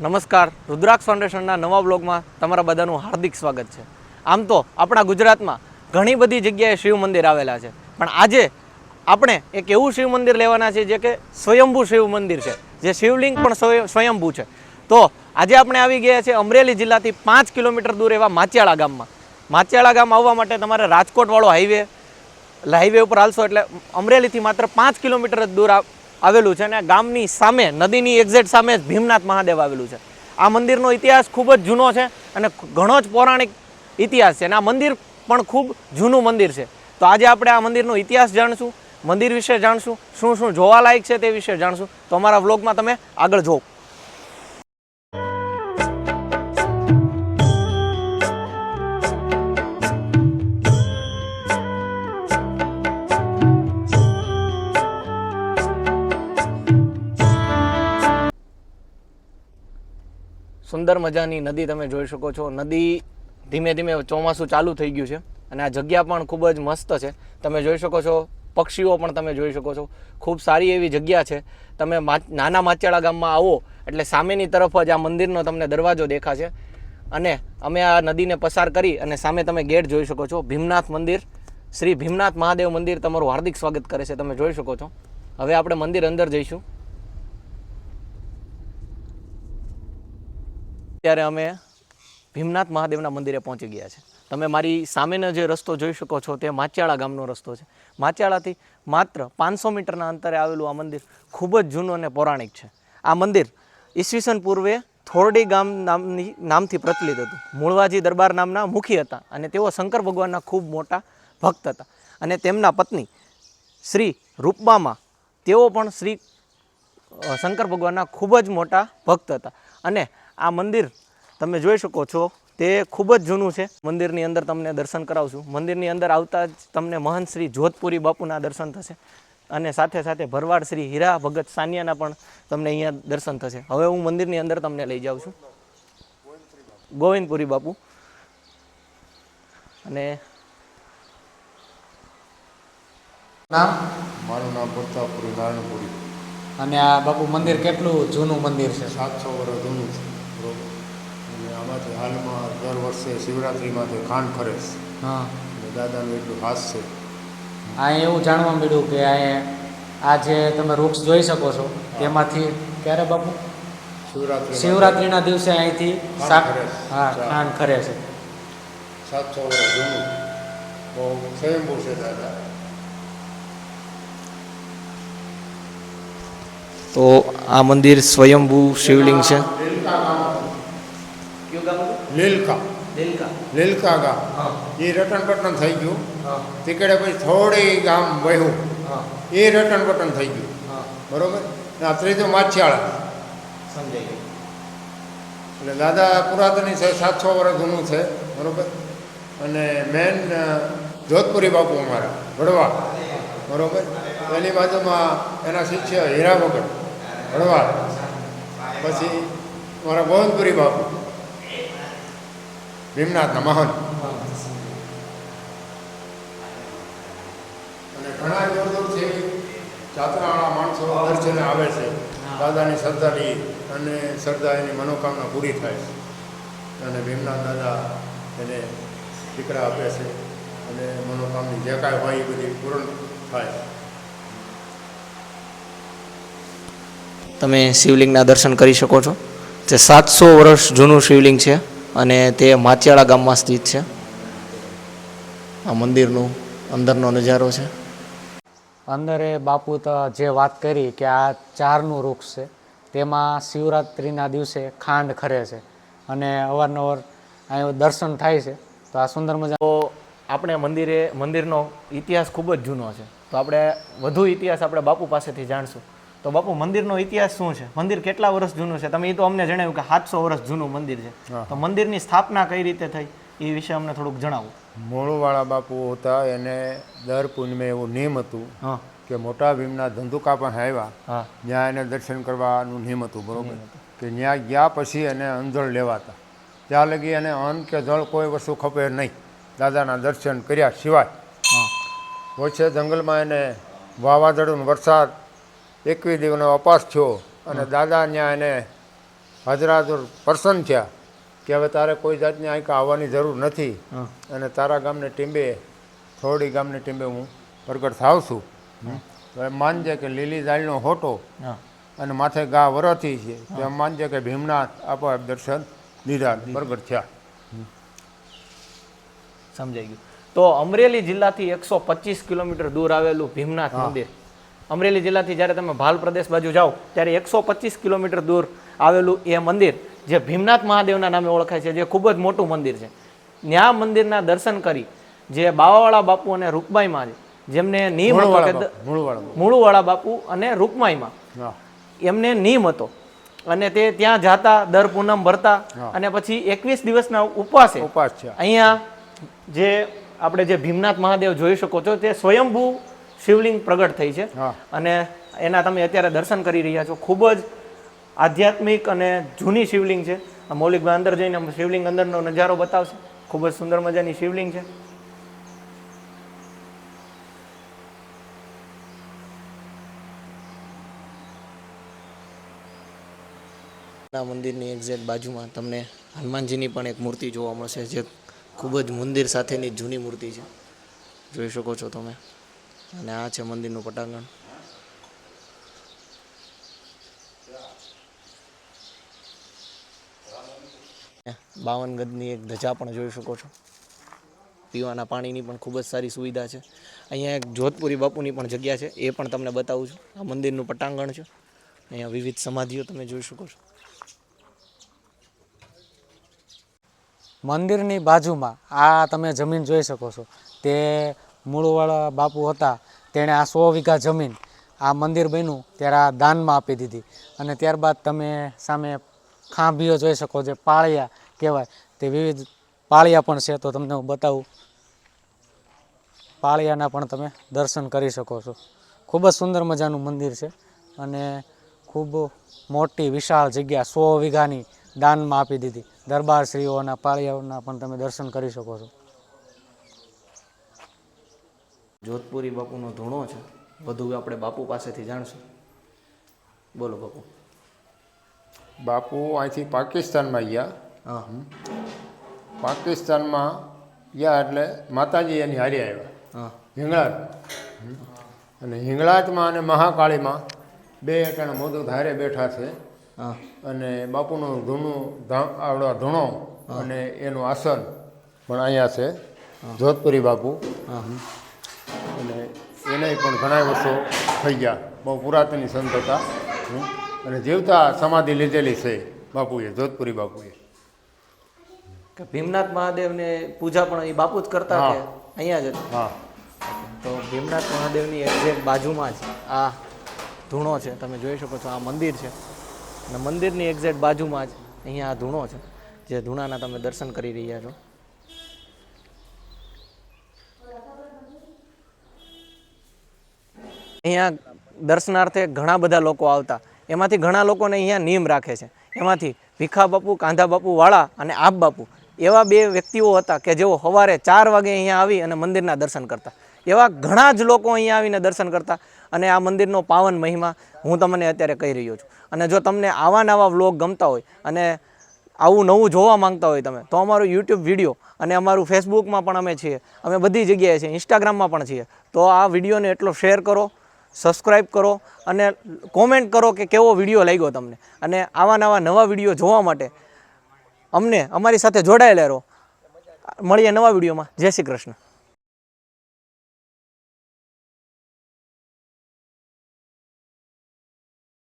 નમસ્કાર. રુદ્રાક્ષ ફાઉન્ડેશનના નવા બ્લોગમાં તમારા બધાનું હાર્દિક સ્વાગત છે. આમ તો આપણા ગુજરાતમાં ઘણી બધી જગ્યાએ શિવ મંદિર આવેલા છે. પણ આજે આપણે એક એવું શિવ મંદિર લેવાના છે જે કે સ્વયંભૂ શિવ મંદિર છે, જે શિવલિંગ પણ સ્વય- સ્વયંભૂ છે. તો આજે આપણે આવી ગયા છે અમરેલી જિલ્લાથી પાંચ કિલોમીટર દૂર એવા માચિયાળા ગામમાં. માચિયાળા ગામ આવવા માટે તમારે રાજકોટવાળો હાઈવે હાઈવે ઉપર હાલશો એટલે અમરેલીથી માત્ર પાંચ કિલોમીટર જ દૂર આવેલું છે અને ગામની સામે, નદીની એક્ઝેક્ટ સામે જ ભીમનાથ મહાદેવ આવેલું છે. આ મંદિરનો ઇતિહાસ ખૂબ જ જૂનો છે અને ઘણો જ પૌરાણિક ઇતિહાસ છે અને આ મંદિર પણ ખૂબ જૂનું મંદિર છે. તો આજે આપણે આ મંદિરનો ઇતિહાસ જાણીશું, મંદિર વિશે જાણશું, શું શું જોવાલાયક છે તે વિશે જાણશું. તો અમારા વ્લોગમાં તમે આગળ જોવો. સુંદર મજાની નદી તમે જોઈ શકો છો. નદી ધીમે ધીમે ચોમાસું ચાલુ થઈ ગયું છે અને આ જગ્યા પણ ખૂબ જ મસ્ત છે. તમે જોઈ શકો છો, પક્ષીઓ પણ તમે જોઈ શકો છો. ખૂબ સારી એવી જગ્યા છે. તમે નાના માચિયાળા ગામમાં આવો એટલે સામેની તરફ જ આ મંદિરનો તમને દરવાજો દેખાશે. અને અમે આ નદીને પસાર કરી અને સામે તમે ગેટ જોઈ શકો છો. ભીમનાથ મંદિર, શ્રી ભીમનાથ મહાદેવ મંદિર તમારું હાર્દિક સ્વાગત કરે છે. તમે જોઈ શકો છો. હવે આપણે મંદિર અંદર જઈશું. ત્યારે અમે ભીમનાથ મહાદેવના મંદિરે પહોંચી ગયા છે. તમે મારી સામેનો જે રસ્તો જોઈ શકો છો તે માચિયાળા ગામનો રસ્તો છે. માચિયાળાથી માત્ર પાંચસો મીટરના અંતરે આવેલું આ મંદિર ખૂબ જ જૂનું અને પૌરાણિક છે. આ મંદિર ઈસવીસન પૂર્વે થોરડી ગામ નામની નામથી પ્રચલિત હતું. મૂળવાજી દરબાર નામના મુખી હતા અને તેઓ શંકર ભગવાનના ખૂબ મોટા ભક્ત હતા. અને તેમના પત્ની શ્રી રૂપમામાં તેઓ પણ શ્રી શંકર ભગવાનના ખૂબ જ મોટા ભક્ત હતા. અને આ મંદિર તમે જોઈ શકો છો તે ખૂબ જ જૂનું છે. મંદિરની અંદર તમને દર્શન કરાવશું. મંદિરની અંદર આવતા જ તમને મહંત શ્રી જોધપુરી બાપુના દર્શન થશે અને સાથે સાથે ભરવાડ શ્રી હીરા ભગત સાનિયાના પણ તમને અહીંયા દર્શન થશે. હવે હું મંદિરની અંદર તમને લઈ જાઉં છું. ગોવિંદપુરી બાપુ. અને નામ? મારું નામ પ્રતાપપુરી નારાયણપુરી. અને આ બાપુ મંદિર કેટલું જૂનું મંદિર છે? સાતસો વર્ષ જૂનું છે. આમાંથી હાલમાં દર વર્ષે શિવરાત્રિમાંથી ખાંડ ખરે છે. હા. અને દાદાનું એટલું હાસ છે. આ એવું જાણવા મળ્યું કે અહીંયા આ જે તમે વૃક્ષ જોઈ શકો છો તેમાંથી ક્યારે બાપુ? શિવરાત્રિ શિવરાત્રિના દિવસે અહીંથી શાક હા ખાંડ ખરે છે. સાતસો વર્ષ જૂનું. બહુ સ્વયંભૂ છે દાદા. તો આ મંદિર સ્વયંભૂ શિવલિંગ છે? લીલકા. લીલકા. ગામ. એ રટનપટન થઈ ગયું. તીકડે પછી થોડી ગામ વહ્યું. એ રટનપટન થઈ ગયું. બરોબર? આ ત્રીજું માછિયાળા. સમજાય એટલે દાદા પુરાતની છે સાતસો વર્ષ જૂનું છે બરોબર? અને મેન જોધપુરી બાપુ અમારા વડવા બરોબર? એની બાજુમાં એના શિષ્ય હીરા વગર વડવા પછી મારા ગોવિંદપુરી બાપુ. ભીમનાથના મહંત. અને ઘણા દૂર દૂરથી જાત્રાવાળા માણસો દર્શને આવે છે. દાદાની શ્રદ્ધાની અને શ્રદ્ધા એની મનોકામના પૂરી થાય છે. અને ભીમનાથ દાદા એને દીકરા આપે છે. અને મનોકામની જે કાંઈ હોય એ બધી પૂર્ણ થાય તમે શિવલિંગના દર્શન કરી શકો છો. તે સાતસો વર્ષ જૂનું શિવલિંગ છે. અને તે માચિયાળા ગામમાં સ્થિત છે. આ મંદિરનું અંદરનો નજારો છે. અંદર એ બાપુ તો જે વાત કરી કે આ ચારનું વૃક્ષ છે તેમાં શિવરાત્રિના દિવસે ખાંડ ખરે છે અને અવારનવાર અહીં દર્શન થાય છે. તો આ સુંદર મજા તો આપણે મંદિરે મંદિરનો ઇતિહાસ ખૂબ જ જૂનો છે. તો આપણે વધુ ઇતિહાસ આપણે બાપુ પાસેથી જાણશું. તો બાપુ મંદિરનો ઇતિહાસ શું છે? મંદિર કેટલા વર્ષ જૂનું છે? તમે એ તો અમને જણાવ્યું કે સાતસો વર્ષ જૂનું મંદિર છે. તો મંદિરની સ્થાપના કઈ રીતે થઈ? એ વિશે અમને થોડુંક જણાવો. મૂળવાળા બાપુ હતા એને દર પૂનમે એવું નિયમ હતું કે મોટા ભીમના ધંધુકા પણ આવ્યા ત્યાં એને દર્શન કરવાનું નિયમ હતું બરોબર? કે ત્યાં ગયા પછી એને અંજળ લેવાતા. ત્યાં લગી એને અન્ન કે જળ કોઈ વસ્તુ ખપે નહીં. દાદાના દર્શન કર્યા સિવાય. વચ્ચે જંગલમાં એને વાવાઝોડું વરસાદ એકવી દિવસનો અપાસ થયો અને દાદા ત્યાં એને હજરાત પર્સન થયા કે હવે તારે કોઈ જાતની અહીં આવવાની જરૂર નથી. અને તારા ગામની ટીંબે થોડી ગામની ટીંબે હું પ્રગટ થાવ છું. તો એમ માનજે કે લીલી દાળનો હોટો અને માથે ગા વરથી છે. તો એમ માનજે કે ભીમનાથ આપોઆપ દર્શન દીધા પ્રગટ થયા. સમજાઈ ગયું. તો અમરેલી જિલ્લાથી એકસો પચીસ કિલોમીટર દૂર આવેલું ભીમનાથ મંદિર. અમરેલી જિલ્લાથી જ્યારે તમે ભાલ પ્રદેશ બાજુ જાઓ ત્યારે એકસો પચીસ કિલોમીટર દૂર આવેલું એ મંદિર જે ભીમનાથ મહાદેવના નામે ઓળખાય છે જે ખૂબ જ મોટું મંદિર છે. ન્યા મંદિરના દર્શન કરી જે બાવાવાળા બાપુ અને રૂપમાઈમાં જેમને નિયમ હતો કે મૂળવાળા બાપુ, અને રૂકમાઈમાં એમને નિયમ હતો. અને તે ત્યાં જાતા દર પૂનમ ભરતા અને પછી એકવીસ દિવસના ઉપવાસે ઉપાસ છે. અહીંયા જે આપણે જે ભીમનાથ મહાદેવ જોઈ શકો છો તે સ્વયંભૂ શિવલિંગ પ્રગટ થઈ છે. હા. અને એના તમે અત્યારે દર્શન કરી રહ્યા છો. ખૂબ જ આધ્યાત્મિક અને જૂની શિવલિંગ છે. આ મૌલિકભાઈ અંદર જઈને શિવલિંગ અંદરનો નજારો બતાવશે. ખૂબ જ સુંદર મજાની શિવલિંગ છે. ના મંદિરની એક્ઝેક્ટ બાજુમાં તમને હનુમાનજીની પણ એક મૂર્તિ જોવા મળશે જે ખૂબ જ મંદિર સાથેની જૂની મૂર્તિ છે. જોઈ શકો છો તમે. અને આ છે મંદિરનું પટાંગણ. બાવન ગજની એક ધજા પણ જોઈ શકો છો. પીવાના પાણીની પણ ખૂબ જ સારી સુવિધા છે. અહીંયા એક જોધપુરી બાપુની પણ જગ્યા છે, એ પણ તમને બતાવું છું. આ મંદિરનું પટાંગણ છે. અહીંયા વિવિધ સમાધિઓ તમે જોઈ શકો છો. મંદિરની બાજુમાં, આ તમે જમીન જોઈ શકો છો, તે મૂળવાળા બાપુ હતા, તેણે આ સો વીઘા જમીન આ મંદિર બન્યું, ત્યારે આ દાનમાં આપી દીધી. અને ત્યારબાદ તમે સામે ખાંભીઓ જોઈ શકો જે પાળિયા કહેવાય, તે વિવિધ પાળિયા પણ છે, તો તમને હું બતાવું. પાળિયાના પણ તમે દર્શન કરી શકો છો. ખૂબ જ સુંદર મજાનું મંદિર છે અને ખૂબ મોટી, વિશાળ જગ્યા સો વીઘાની દાનમાં આપી દીધી. દરબારશ્રીઓના પાળિયાઓના પણ તમે દર્શન કરી શકો છો. જોધપુરી બાપુનો ધૂણો છે. વધુ આપણે બાપુ પાસેથી જાણશું. બોલો બાપુ. બાપુ અહીંથી પાકિસ્તાનમાં ગયા. હા. પાકિસ્તાનમાં ગયા એટલે માતાજી એની હારી આવ્યા. હા. હિંગળાજ અને હિંગળાજમાં અને મહાકાળીમાં બે અટાણા મોદું ધારે બેઠા છે. અને બાપુનું ધૂણું આવડો ધૂણો અને એનું આસન પણ અહીંયા છે. જોધપુરી બાપુ. અને એને પણ ઘણા વર્ષો થઈ ગયા. બહુ પુરાતની સંત હતા. અને જીવતા સમાધિ લીધેલી છે બાપુએ જોધપુરી બાપુએ. ભીમનાથ મહાદેવને પૂજા પણ એ બાપુ જ કરતા કે અહીંયા જ હા. તો ભીમનાથ મહાદેવની એક્ઝેક્ટ બાજુમાં જ આ ધૂણો છે તમે જોઈ શકો છો આ મંદિર છે. અને મંદિરની એક્ઝેક્ટ બાજુમાં જ અહીંયા આ ધૂણો છે જે ધૂણાના તમે દર્શન કરી રહ્યા છો. અહીંયા દર્શનાર્થે ઘણા બધા લોકો આવતા. એમાંથી ઘણા લોકોને અહીંયા નિયમ રાખે છે. એમાંથી ભીખા બાપુ, કાંધા બાપુ, વાળા અને આપ બાપુ એવા બે વ્યક્તિઓ હતા કે જેઓ સવારે ચાર વાગે અહીંયા આવી અને મંદિરના દર્શન કરતા. એવા ઘણા જ લોકો અહીંયા આવીને દર્શન કરતા અને આ મંદિરનો પાવન મહિમા હું તમને અત્યારે કહી રહ્યો છું. અને જો તમને આવા નવા વ્લોગ ગમતા હોય અને આવું નવું જોવા માંગતા હોય તમે, તો અમારું યુટ્યુબ વીડિયો અને અમારું ફેસબુકમાં પણ અમે છીએ. અમે બધી જગ્યાએ છીએ. ઇન્સ્ટાગ્રામમાં પણ છીએ. તો આ વિડીયોને એટલો શેર કરો સબસ્ક્રાઈબ કરો અને કોમેન્ટ કરો કે કેવો વીડિયો લાગ્યો તમને. અને આવા નવા નવા વીડિયો જોવા માટે અમને, અમારી સાથે જોડાયેલા રહો. મળીએ નવા વિડીયોમાં. જય શ્રી કૃષ્ણ.